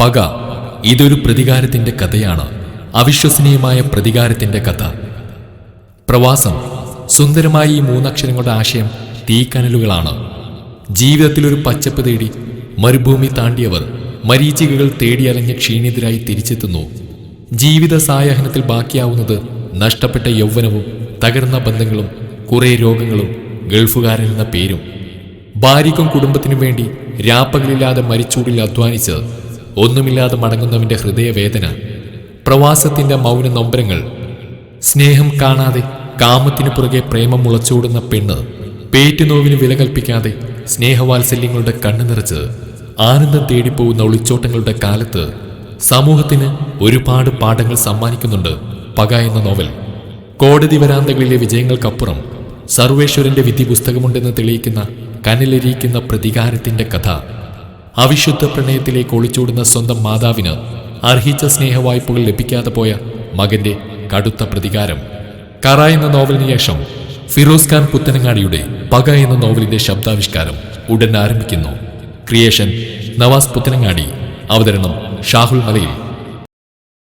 പക ഇതൊരു പ്രതികാരത്തിന്റെ കഥയാണ്. അവിശ്വസനീയമായ പ്രതികാരത്തിന്റെ കഥ. പ്രവാസം സുന്ദരമായി ഈ മൂന്നക്ഷരങ്ങളുടെ ആശയം തീക്കനലുകളാണ്. ജീവിതത്തിലൊരു പച്ചപ്പ് തേടി മരുഭൂമി താണ്ടിയവർ മരീചികകൾ തേടിയലഞ്ഞ് ക്ഷീണിതരായി തിരിച്ചെത്തുന്നു. ജീവിത സായഹനത്തിൽ ബാക്കിയാവുന്നത് നഷ്ടപ്പെട്ട യൗവനവും തകർന്ന ബന്ധങ്ങളും കുറേ രോഗങ്ങളും ഗൾഫുകാരൻ എന്ന പേരും. ഭാര്യയ്ക്കും കുടുംബത്തിനും വേണ്ടി രാപ്പകലില്ലാതെ മരിച്ചൂടിൽ അധ്വാനിച്ച് ഒന്നുമില്ലാതെ മടങ്ങുന്നവന്റെ ഹൃദയവേദന പ്രവാസത്തിന്റെ മൗന നൊമ്പരങ്ങൾ സ്നേഹം കാണാതെ കാമത്തിനു പുറകെ പ്രേമം മുളച്ചോടുന്ന പെണ്ണ് പേറ്റുനോവിന് വില കൽപ്പിക്കാതെ സ്നേഹവാത്സല്യങ്ങളുടെ കണ്ണു നിറച്ച് ആനന്ദം തേടിപ്പോകുന്ന ഒളിച്ചോട്ടങ്ങളുടെ കാലത്ത് സമൂഹത്തിന് ഒരുപാട് പാഠങ്ങൾ സമ്മാനിക്കുന്നുണ്ട് പക എന്ന നോവൽ. കോടതി വരാന്തകളിലെ വിജയങ്ങൾക്കപ്പുറം സർവേശ്വരന്റെ വിധി പുസ്തകമുണ്ടെന്ന് തെളിയിക്കുന്ന കനലരിയിക്കുന്ന പ്രതികാരത്തിന്റെ കഥ. അവിശുദ്ധ പ്രണയത്തിലേക്ക് ഒളിച്ചോടുന്ന സ്വന്തം മാതാവിന് അർഹിച്ച സ്നേഹവായ്പകൾ ലഭിക്കാതെ പോയ മകന്റെ കടുത്ത പ്രതികാരം. കറ എന്ന നോവലിന് ശേഷം ഫിറോസ് ഖാൻ പുത്തനങ്ങാടിയുടെ പക എന്ന നോവലിന്റെ ശബ്ദാവിഷ്കാരം ഉടൻ ആരംഭിക്കുന്നു. ക്രിയേഷൻ നവാസ് പുത്തനങ്ങാടി. അവതരണം ഷാഹുൽ മലയിൽ.